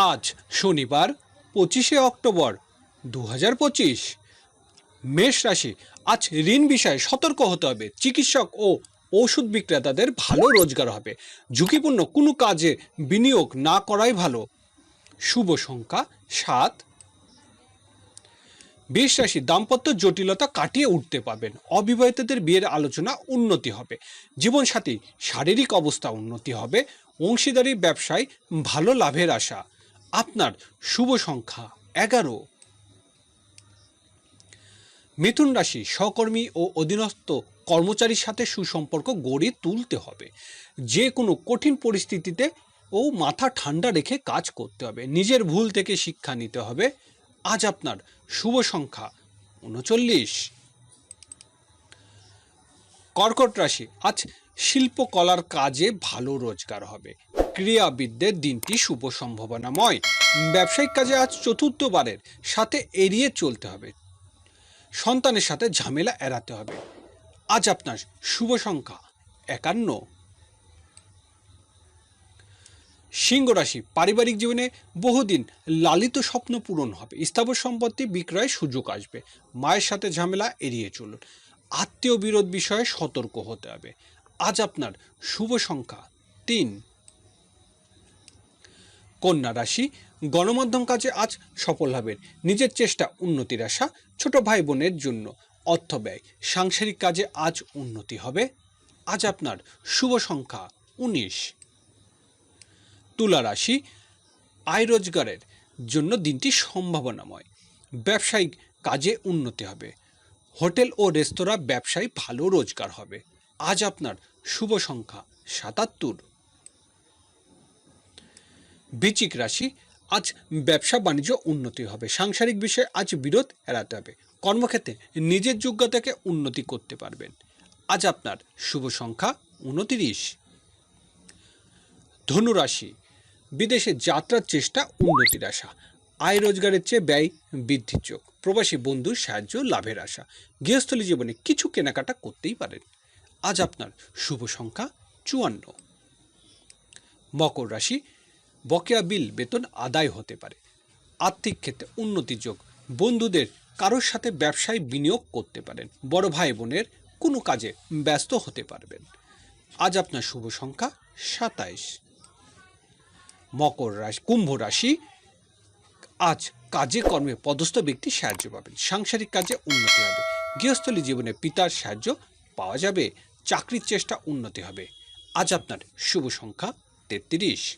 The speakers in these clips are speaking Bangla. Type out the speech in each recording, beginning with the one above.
আজ শনিবার, পঁচিশে অক্টোবর দু হাজার পঁচিশ। মেষ রাশি, আজ ঋণ বিষয়ে সতর্ক হতে হবে। চিকিৎসক ও ওষুধ বিক্রেতাদের ভালো রোজগার হবে। ঝুঁকিপূর্ণ কোনো কাজে বিনিয়োগ না করাই ভালো। শুভ সংখ্যা সাত। বৃষ রাশি, দাম্পত্য জটিলতা কাটিয়ে উঠতে পারবেন। অবিবাহিতদের বিয়ের আলোচনা উন্নতি হবে। জীবনসাথী, শারীরিক অবস্থা উন্নতি হবে। অংশীদারি ব্যবসায় ভালো লাভের আশা। আপনার শুভ সংখ্যা এগারো। মিথুন রাশি সহকর্মী ও অধীনস্থ কর্মচারীর সাথে সুসম্পর্ক গড়ে তুলতে হবে। যে কোনো কঠিন পরিস্থিতিতে ও মাথা ঠান্ডা রেখে কাজ করতে হবে। নিজের ভুল থেকে শিক্ষা নিতে হবে। আজ আপনার শুভ সংখ্যা উনচল্লিশ। কর্কট রাশি, আজ শিল্পকলার কাজে ভালো রোজগার হবে। ক্রীড়াবিদদের দিনটি শুভ সম্ভাবনাময়। ব্যবসায়িক কাজে আজ চতুর্থবারের সাথে এড়িয়ে চলতে হবে। সন্তানের সাথে ঝামেলা এড়াতে হবে। আজ আপনার শুভ সংখ্যা একান্ন। সিংহ রাশি পারিবারিক জীবনে বহুদিন লালিত স্বপ্ন পূরণ হবে। স্থাবর সম্পত্তি বিক্রয়ের সুযোগ আসবে। মায়ের সাথে ঝামেলা এড়িয়ে চলুন। আত্মীয় বিরোধ বিষয়ে সতর্ক হতে হবে। আজ আপনার শুভ সংখ্যা তিন। কন্যা রাশি, গণমাধ্যম কাজে আজ সফল হবেন। নিজের চেষ্টা উন্নতির আশা ছোট ভাই বোনের জন্য। অর্থ ব্যয়, সাংসারিক কাজে আজ উন্নতি হবে। আজ আপনার শুভ সংখ্যা উনিশ। তুলা রাশি, আয় রোজগারের জন্য দিনটি সম্ভাবনাময়। ব্যবসায়িক কাজে উন্নতি হবে। হোটেল ও রেস্তোরাঁ ব্যবসায় ভালো রোজগার হবে। আজ আপনার শুভ সংখ্যা সাতাত্তর। বৃচিক রাশি, আজ ব্যবসা বাণিজ্য উন্নতি হবে। সাংসারিক বিষয়ে আজ বিরোধ এড়াতে হবে। কর্মক্ষেত্রে নিজের যোগ্যতাকে উন্নতি করতে পারবেন। আজ আপনার শুভ সংখ্যা উনতিরিশ। ধনুরাশি, বিদেশে যাত্রার চেষ্টা উন্নতির আশা। আয় রোজগারের চেয়ে ব্যয় বৃদ্ধির চোখ প্রবাসী বন্ধুর সাহায্য লাভের আশা। গৃহস্থলী জীবনে কিছু কেনাকাটা করতেই পারেন। আজ আপনার শুভ সংখ্যা চুয়ান্ন। মকর রাশি বকেয়া বিল বেতন আদায় হতে পারে। আর্থিক ক্ষেত্রে উন্নতির যোগ। বন্ধুদের কারোর সাথে ব্যবসায় বিনিয়োগ করতে পারেন। বড় ভাই বোনের কোনো কাজে ব্যস্ত হতে পারবেন। আজ আপনার শুভ সংখ্যা সাতাইশ। মকর রাশি, কুম্ভ রাশি, আজ কাজে কর্মে পদস্থ ব্যক্তি সাহায্য পাবেন। সাংসারিক কাজে উন্নতি হবে। গৃহস্থলী জীবনে পিতার সাহায্য পাওয়া যাবে। চাকরির চেষ্টা উন্নতি হবে। আজ আপনার শুভ সংখ্যা তেত্রিশ।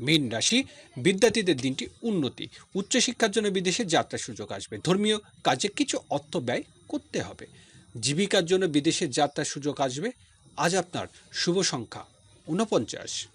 মীন রাশি, বিদ্যার্থীদের দিনটি উন্নতি, উচ্চশিক্ষার জন্য বিদেশে যাত্রার সুযোগ আসবে। ধর্মীয় কাজে কিছু অর্থ ব্যয় করতে হবে। জীবিকার জন্য বিদেশে যাত্রার সুযোগ আসবে। আজ আপনার শুভ সংখ্যা ঊনপঞ্চাশ।